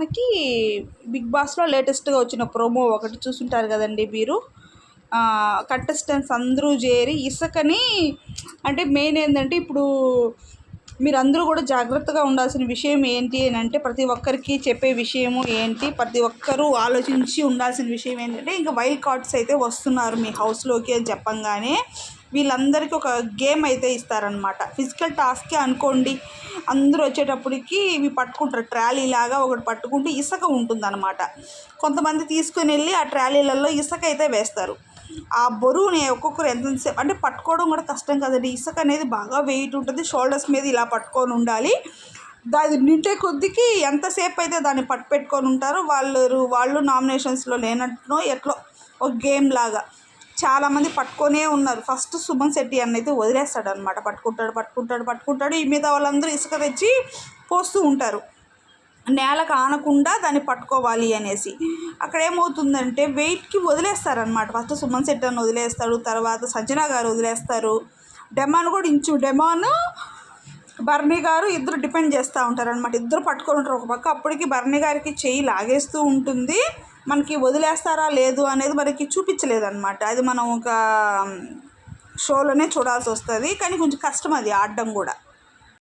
మనకి బిగ్ బాస్లో లేటెస్ట్గా వచ్చిన ప్రోమో ఒకటి చూసుంటారు కదండి మీరు. కంటెస్టెంట్స్ అందరూ చేరి ఇసుకని అంటే మెయిన్ ఏంటంటే ఇప్పుడు మీరందరూ కూడా జాగ్రత్తగా ఉండాల్సిన విషయం ఏంటి అని అంటే ప్రతి ఒక్కరికి చెప్పే విషయము ఏంటి ప్రతి ఒక్కరూ ఆలోచించి ఉండాల్సిన విషయం ఏంటంటే ఇంకా వైల్డ్ కార్డ్స్ అయితే వస్తున్నారు మీ హౌస్లోకి అని చెప్పంగానే. వీళ్ళందరికీ ఒక గేమ్ అయితే ఇస్తారనమాట ఫిజికల్ టాస్కే అనుకోండి అందరూ వచ్చేటప్పటికి ఇవి పట్టుకుంటారు. ట్రాలీ లాగా ఒకటి పట్టుకుంటే ఇసుక ఉంటుందన్నమాట. కొంతమంది తీసుకుని వెళ్ళి ఆ ట్రాలీలలో ఇసుక అయితే వేస్తారు. ఆ బరువుని ఒక్కొక్కరు ఎంతసేపు అంటే పట్టుకోవడం కూడా కష్టం కదండి. ఇసుక అనేది బాగా వెయిట్ ఉంటుంది. షోల్డర్స్ మీద ఇలా పట్టుకొని ఉండాలి. దాని నింటే కొద్దికి ఎంతసేపు అయితే దాన్ని పట్టు పెట్టుకొని ఉంటారో వాళ్ళు వాళ్ళు నామినేషన్స్లో లేనట్టునో ఎట్లో ఒక గేమ్ లాగా. చాలామంది పట్టుకొనే ఉన్నారు. ఫస్ట్ సుమన్ శెట్టి అన్న అయితే వదిలేస్తాడు అనమాట పట్టుకుంటాడు పట్టుకుంటాడు పట్టుకుంటాడు. ఈ మీద వాళ్ళందరూ ఇసుక తెచ్చి పోస్తూ ఉంటారు. నేలకు ఆనకుండా దాన్ని పట్టుకోవాలి అనేసి. అక్కడ ఏమవుతుందంటే వెయిట్కి వదిలేస్తారనమాట ఫస్ట్ సుమన్ శెట్టి అని వదిలేస్తాడు తర్వాత సంజన గారు వదిలేస్తారు. డెమాన్ కూడా ఇంచు డెమాన్ బర్నీ గారు ఇద్దరు డిపెండ్ చేస్తూ ఉంటారు అనమాట ఇద్దరు పట్టుకొని ఉంటారు ఒక పక్క. అప్పటికి బర్ణి గారికి చెయ్యి లాగేస్తూ ఉంటుంది. మనకి వదిలేస్తారా లేదు అనేది మనకి చూపించలేదు అనమాట అది మనం ఒక షోలోనే చూడాల్సి వస్తుంది. కానీ కొంచెం కష్టం అది ఆడడం కూడా.